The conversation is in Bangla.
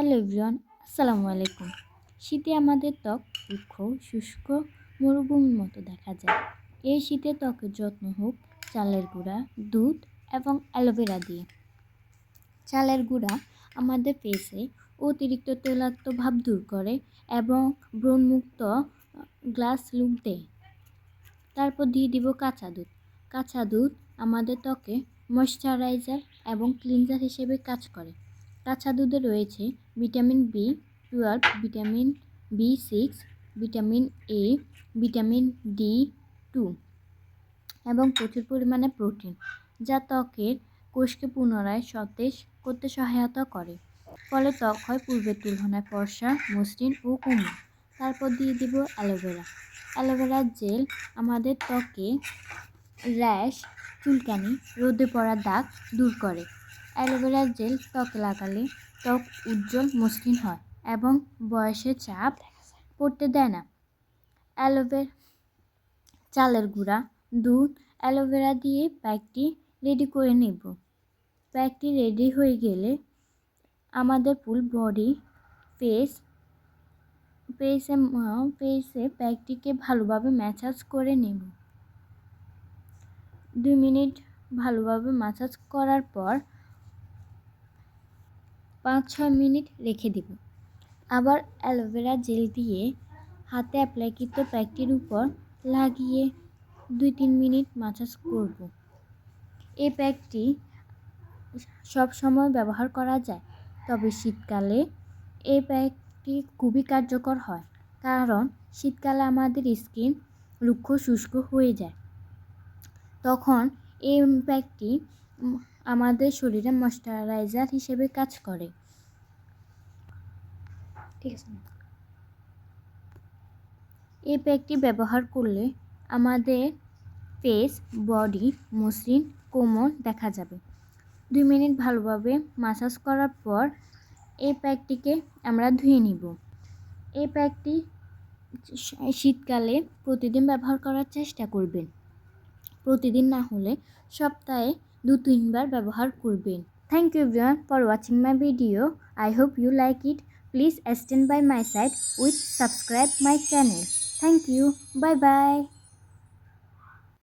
হ্যালো এভরিওয়ান, আসসালামু আলাইকুম। শীতে আমাদের ত্বক রুক্ষ, শুষ্ক, মরুভূমির মতো দেখা যায়। এই শীতে ত্বকের যত্ন হোক চালের গুঁড়া, দুধ এবং অ্যালোভেরা দিয়ে। চালের গুঁড়া আমাদের ফেসে অতিরিক্ত তৈলাক্ত ভাব দূর করে এবং ব্রণমুক্ত গ্লাস লুক দেয় তারপর দিয়ে দিব কাঁচা দুধ। কাঁচা দুধ আমাদের ত্বকে ময়শ্চারাইজার এবং ক্লিনজার হিসেবে কাজ করে। কাঁচা দুধে রয়েছে vitamin B twelve vitamin B six vitamin A vitamin D two এবং প্রচুর পরিমাণে প্রোটিন যা ত্বকের কোষকে পুনরায় সতেজ করতে সহায়তা করে। ফলে ত্বক হয় পূর্বের তুলনায় ফর্সা, মসৃণ ও কোমল তারপর দিয়ে দিব অ্যালোভেরা অ্যালোভেরার জেল আমাদের ত্বকে র্যাশ চুলকানি, রোদে পড়া দাগ দূর করে। অ্যালোভেরার জেল ত্বকে লাগালে ত্বক উজ্জ্বল, মসৃণ হয় এবং বয়সের চাপ পড়তে দেয় না। অ্যালোভের চালের গুঁড়া, দুধ, অ্যালোভেরা দিয়ে প্যাকটি রেডি করে নেব। প্যাকটি রেডি হয়ে গেলে আমাদের ফুল বডি ফেস ফেসে ফেসে প্যাকটিকে ভালোভাবে ম্যাসাজ করে নেব। দুই মিনিট ভালোভাবে ম্যাসাজ করার পর পাঁচ ছয় মিনিট রেখে দিব। আবার অ্যালোভেরা জেল দিয়ে হাতে অ্যাপ্লাইকৃত প্যাকটির উপর লাগিয়ে দুই তিন মিনিট মাসাজ করব। এই প্যাকটি সব সময় ব্যবহার করা যায়, তবে শীতকালে এই প্যাকটি খুবই কার্যকর হয়, কারণ শীতকালে আমাদের স্কিন রুক্ষ শুষ্ক হয়ে যায়। তখন এই প্যাকটি আমাদের শরীরে ময়শ্চারাইজার হিসেবে কাজ করে। ঠিক আছে। এই প্যাকটি ব্যবহার করলে আমাদের ফেস বডি মসৃণ কোমল দেখা যাবে। দুই মিনিট ভালোভাবে মাসাজ করার পর এই প্যাকটিকে আমরা ধুয়ে নিব। এই প্যাকটি শীতকালে প্রতিদিন ব্যবহার করার চেষ্টা করবেন। প্রতিদিন না হলে সপ্তাহে দু তিনবার ব্যবহার করবেন। Thank you everyone for watching my video I hope you like it please stand by my side with subscribe my channel. Thank you. Bye bye.